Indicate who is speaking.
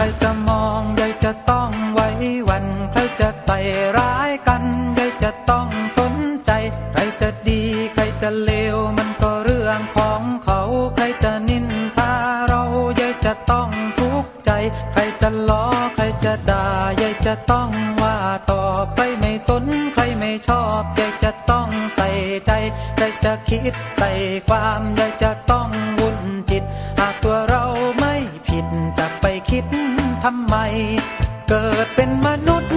Speaker 1: ใครจะมองใครจะต้องไว้วันใครจะใส่ร้ายกันใครจะต้องสนใจ ใครจะดีใครจะเลวมันก็เรื่องของเขาใครจะนินทาเราใครจะต้องทุกข์ใจ ใครจะล้อใครจะด่าใครจะต้องว่าตอบใครไม่สนใครไม่ชอบใครจะต้องใส่ใจใครจะคิดใส่ความใครำไม เกิดเป็นมนุษย์